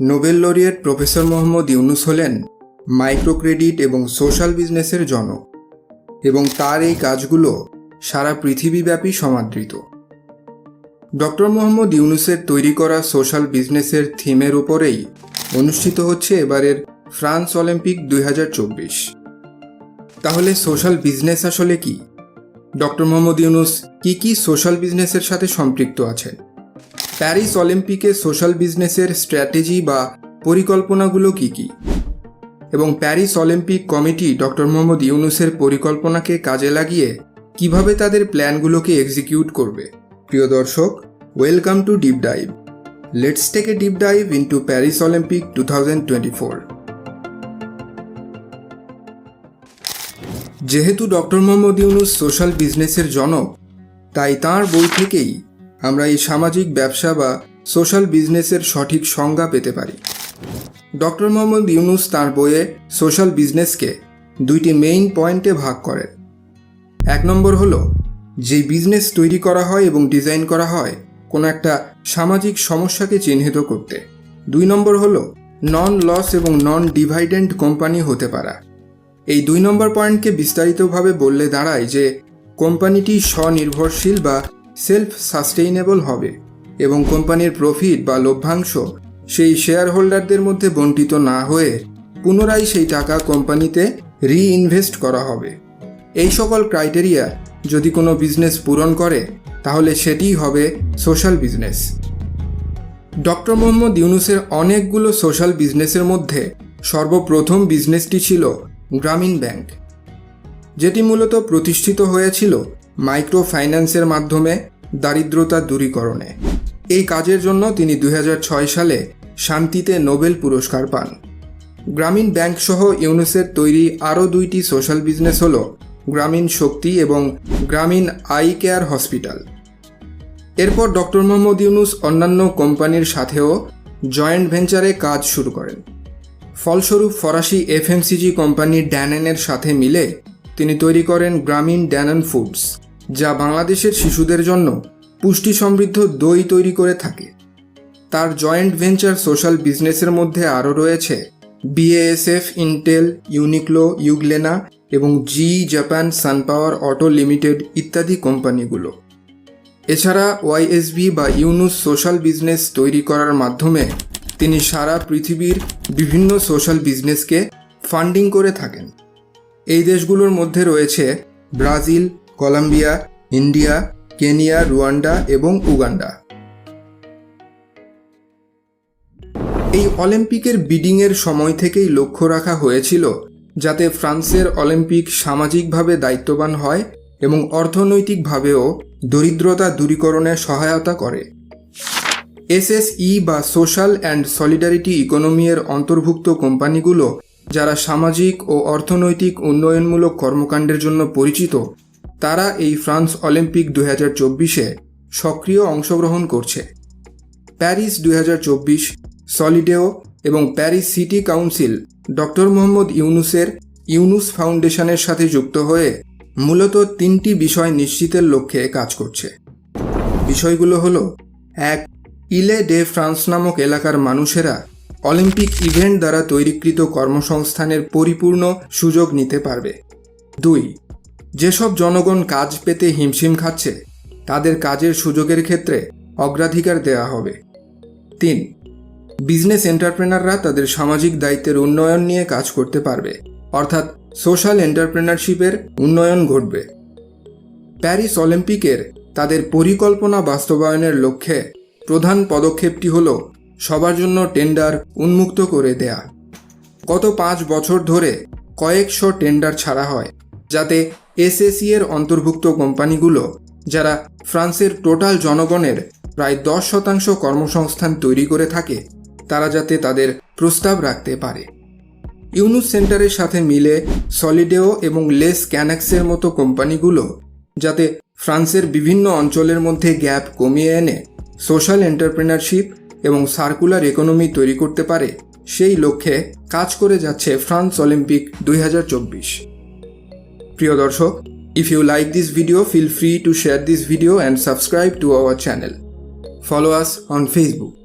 Nobel laureate professor Muhammad Yunus হলেন micro credit এবং social বিজনেসের জনক এবং তার এই কাজগুলো সারা পৃথিবীব্যাপী সমাদৃত। ডক্টর মোহাম্মদ ইউনুসের তৈরি করা সোশ্যাল বিজনেসের থিমের উপরেই অনুষ্ঠিত হচ্ছে এবারের ফ্রান্স অলিম্পিক দুই হাজার চব্বিশ। তাহলে সোশ্যাল বিজনেস আসলে কি? ডক্টর মোহাম্মদ ইউনুস কি কি সোশ্যাল বিজনেসের সাথে সম্পৃক্ত আছেন? প্যারিস অলিম্পিকে সোশ্যাল বিজনেসের স্ট্র্যাটেজি বা পরিকল্পনাগুলো কি কি? এবং Paris Olympic committee doctor Muhammad ইউনুসের পরিকল্পনাকে কাজে লাগিয়ে কীভাবে তাদের প্ল্যানগুলোকে এক্সিকিউট করবে? প্রিয় দর্শক, welcome to deep dive. Let's take a deep dive into Paris Olympic two thousand twenty four. যেহেতু ডক্টর মোহাম্মদ ইউনুস সোশ্যাল বিজনেসের জনক, তাই তার বই থেকেই আমরা এই সামাজিক ব্যবসা বা সোশ্যাল বিজনেসের সঠিক সংজ্ঞা পেতে পারি। ডক্টর মোহাম্মদ ইউনুস তাঁর বইয়ে সোশ্যাল বিজনেসকে দুইটি মেইন পয়েন্টে ভাগ করেন। এক নম্বর হলো, যে বিজনেস তৈরি করা হয় এবং ডিজাইন করা হয়, কোনো একটা সামাজিক সমস্যাকে চিহ্নিত করতে। দুই নম্বর হলো, নন লস এবং নন ডিভাইডেন্ট কোম্পানি হতে পারা। এই দুই নম্বর পয়েন্টকে বিস্তারিতভাবে বললে দাঁড়ায় যে কোম্পানিটি স্বনির্ভরশীল বা সেলফ সাস্টেইনেবল হবে এবং কোম্পানির প্রফিট বা লভ্যাংশ সেই শেয়ার হোল্ডারদের মধ্যে বন্টিত না হয়ে পুনরায় সেই টাকা কোম্পানিতে রিইনভেস্ট করা হবে। এই সকল ক্রাইটেরিয়া যদি কোনো বিজনেস পূরণ করে, তাহলে সেটিই হবে সোশ্যাল বিজনেস ডক্টর মোহাম্মদ ইউনুসের অনেকগুলো সোশ্যাল বিজনেসের মধ্যে সর্বপ্রথম বিজনেসটি ছিল গ্রামীণ ব্যাংক যেটি মূলত প্রতিষ্ঠিত হয়েছিল মাইক্রো ফাইন্যান্সের মাধ্যমে দারিদ্রতা দূরীকরণে। এই কাজের জন্য তিনি দু হাজার ছয় সালে শান্তিতে নোবেল পুরস্কার পান। গ্রামীণ ব্যাংক সহ ইউনুসের তৈরি আরও দুইটি সোশ্যাল বিজনেস হল গ্রামীণ শক্তি এবং গ্রামীণ আই কেয়ার হসপিটাল। এরপর ডক্টর মোহাম্মদ ইউনুস অন্যান্য কোম্পানির সাথেও জয়েন্ট ভেঞ্চারে কাজ শুরু করেন। ফলস্বরূপ ফরাসি এফএমসিজি কোম্পানি ড্যানেনের সাথে মিলে তিনি তৈরি করেন গ্রামীণ ড্যানন ফুডস। যা বাংলাদেশের শিশুদের জন্য পুষ্টি সমৃদ্ধ দই তৈরি করে থাকে। তার জয়েন্ট ভেঞ্চার সোশ্যাল বিজনেসের মধ্যে আরও রয়েছে বিএএসএফ, ইন্টেল, ইউনিক্লো, ইউগলেনা এবং G Japan Sunpower Auto Limited ইত্যাদি কোম্পানিগুলো। এছাড়া ওয়াইএসবি বা ইউনুস সোশ্যাল বিজনেস তৈরি করার মাধ্যমে তিনি সারা পৃথিবীর বিভিন্ন সোশ্যাল বিজনেসকে ফান্ডিং করে থাকেন। এই দেশগুলোর মধ্যে রয়েছে Brazil Colombia, India, Kenya, Rwanda এবং উগান্ডা। এই অলিম্পিকের বিডিংয়ের সময় থেকেই লক্ষ্য রাখা হয়েছিল যাতে ফ্রান্সের অলিম্পিক সামাজিকভাবে দায়িত্ববান হয় এবং অর্থনৈতিকভাবেও দরিদ্রতা দূরীকরণে সহায়তা করে। এসএসই বা সোশ্যাল অ্যান্ড সলিডারিটি ইকোনমি এর অন্তর্ভুক্ত কোম্পানিগুলো, যারা সামাজিক ও অর্থনৈতিক উন্নয়নমূলক কর্মকাণ্ডের জন্য পরিচিত তারা এই ফ্রান্স অলিম্পিক দুই হাজার চব্বিশে সক্রিয় অংশগ্রহণ করছে। প্যারিস দুই হাজার চব্বিশ, সলিডেও এবং Paris city council doctor Muhammad ইউনুসের ইউনুস ফাউন্ডেশনের সাথে যুক্ত হয়ে মূলত তিনটি বিষয় নিশ্চিতের লক্ষ্যে কাজ করছে। বিষয়গুলো হলো, এক, ইলে ডে ফ্রান্স নামক এলাকার মানুষেরা অলিম্পিক ইভেন্ট দ্বারা তৈরিকৃত কর্মসংস্থানের পরিপূর্ণ সুযোগ নিতে পারবে। দুই যেসব জনগণ কাজ পেতে হিমশিম খাচ্ছে, তাদের কাজের সুযোগের ক্ষেত্রে অগ্রাধিকার দেওয়া হবে। তিন, বিজনেস এন্টারপ্রেনাররা তাদের সামাজিক দায়িত্বের উন্নয়ন নিয়ে কাজ করতে পারবে, অর্থাৎ সোশ্যাল এন্টারপ্রেনারশিপের উন্নয়ন ঘটবে। প্যারিস অলিম্পিকের তাদের পরিকল্পনা বাস্তবায়নের লক্ষ্যে প্রধান পদক্ষেপটি হল সবার জন্য টেন্ডার উন্মুক্ত করে দেয়া। গত পাঁচ বছর ধরে কয়েকশো টেন্ডার ছাড়া হয়, যাতে এসএসি এর অন্তর্ভুক্ত কোম্পানিগুলো, যারা ফ্রান্সের টোটাল জনগণের প্রায় দশ শতাংশ কর্মসংস্থান তৈরি করে থাকে, তারা যাতে তাদের প্রস্তাব রাখতে পারে। ইউনুস সেন্টারের সাথে মিলে সলিডেও এবং লেস ক্যানাক্সের মতো কোম্পানিগুলো, যাতে ফ্রান্সের বিভিন্ন অঞ্চলের মধ্যে গ্যাপ কমিয়ে এনে সোশ্যাল এন্টারপ্রেনারশিপ এবং সার্কুলার ইকোনমি তৈরি করতে পারে, সেই লক্ষ্যে কাজ করে যাচ্ছে ফ্রান্স অলিম্পিক দুই হাজার চব্বিশ। প্রিয় দর্শক if you like this video feel free to share this video and subscribe to our channel follow us on Facebook